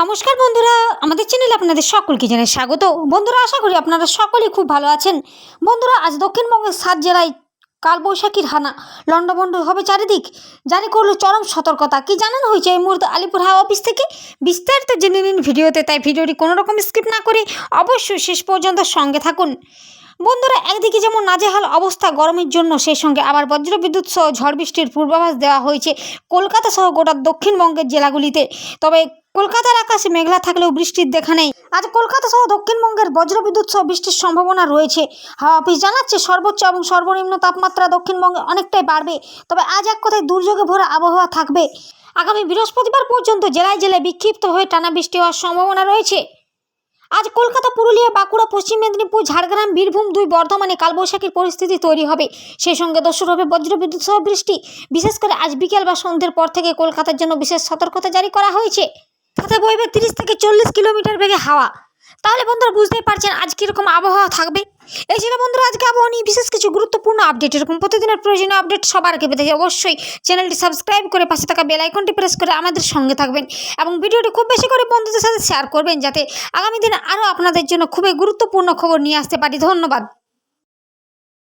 নমস্কার বন্ধুরা, আমাদের চ্যানেলে আপনাদের সকলকে জানাই স্বাগত। বন্ধুরা, আশা করি আপনারা সকলেই খুব ভালো আছেন। বন্ধুরা, আজ দক্ষিণবঙ্গের সাত জেলায় কালবৈশাখীর হানা লন্ডভন্ড হবে চারিদিক। জারি করল চরম সতর্কতা। কি জানানো হয়েছে এই মুহূর্তে আলিপুর হাওয়া অফিস থেকে? বিস্তারিত জেনে নিন ভিডিওতে, তাই ভিডিওটি কোনো রকম স্কিপ না করে অবশ্যই শেষ পর্যন্ত সঙ্গে থাকুন। বন্ধুরা, একদিকে যেমন নাজেহাল অবস্থা গরমের জন্য, সেই সঙ্গে আবার বজ্রবিদ্যুৎ সহ ঝড় বৃষ্টির পূর্বাভাস দেওয়া হয়েছে কলকাতা সহ গোটা দক্ষিণবঙ্গের জেলাগুলিতে। তবে কলকাতার আকাশে মেঘলা থাকলেও বৃষ্টির দেখা নেই। আজ কলকাতা সহ দক্ষিণবঙ্গের বজ্রবিদ্যুৎ সহ বৃষ্টির সম্ভাবনা রয়েছে। হাওয়া অফিস জানাচ্ছে সর্বোচ্চ এবং সর্বনিম্ন তাপমাত্রা দক্ষিণবঙ্গে অনেকটাই বাড়বে। তবে আজ এক কথায় দুর্যোগে ভরা আবহাওয়া থাকবে। আগামী বৃহস্পতিবার পর্যন্ত জেলায় জেলায় বিক্ষিপ্ত হয়ে টানা বৃষ্টি হওয়ার সম্ভাবনা রয়েছে। আজ কলকাতা, পুরুলিয়া, বাঁকুড়া, পশ্চিম মেদিনীপুর, ঝাড়গ্রাম, বীরভূম, দুই বর্ধমানে কালবৈশাখীর পরিস্থিতি তৈরি হবে। সেই সঙ্গে দস্যুর হবে বজ্রবিদ্যুৎ সহ বৃষ্টি। বিশেষ করে আজ বিকেল বা সন্ধ্যের পর থেকে কলকাতার জন্য বিশেষ সতর্কতা জারি করা হয়েছে। তাতে বইবে তিরিশ থেকে চল্লিশ কিলোমিটার বেগে হাওয়া। তাহলে বন্ধুরা বুঝতেই পারছেন আজ কীরকম আবহাওয়া থাকবে। এই ছিল বন্ধুরা আজকে আবহাওয়া নিয়ে বিশেষ কিছু গুরুত্বপূর্ণ আপডেট এরকম প্রতিদিনের প্রয়োজনীয় আপডেট সবার আগে পেতে অবশ্যই চ্যানেলটি সাবস্ক্রাইব করে পাশে থাকা বেল আইকনটি প্রেস করে আমাদের সঙ্গে থাকবেন এবং ভিডিওটি খুব বেশি করে বন্ধুদের সাথে শেয়ার করবেন যাতে আগামী দিনে আরও আপনাদের জন্য খুবই গুরুত্বপূর্ণ খবর নিয়ে আসতে পারি। ধন্যবাদ।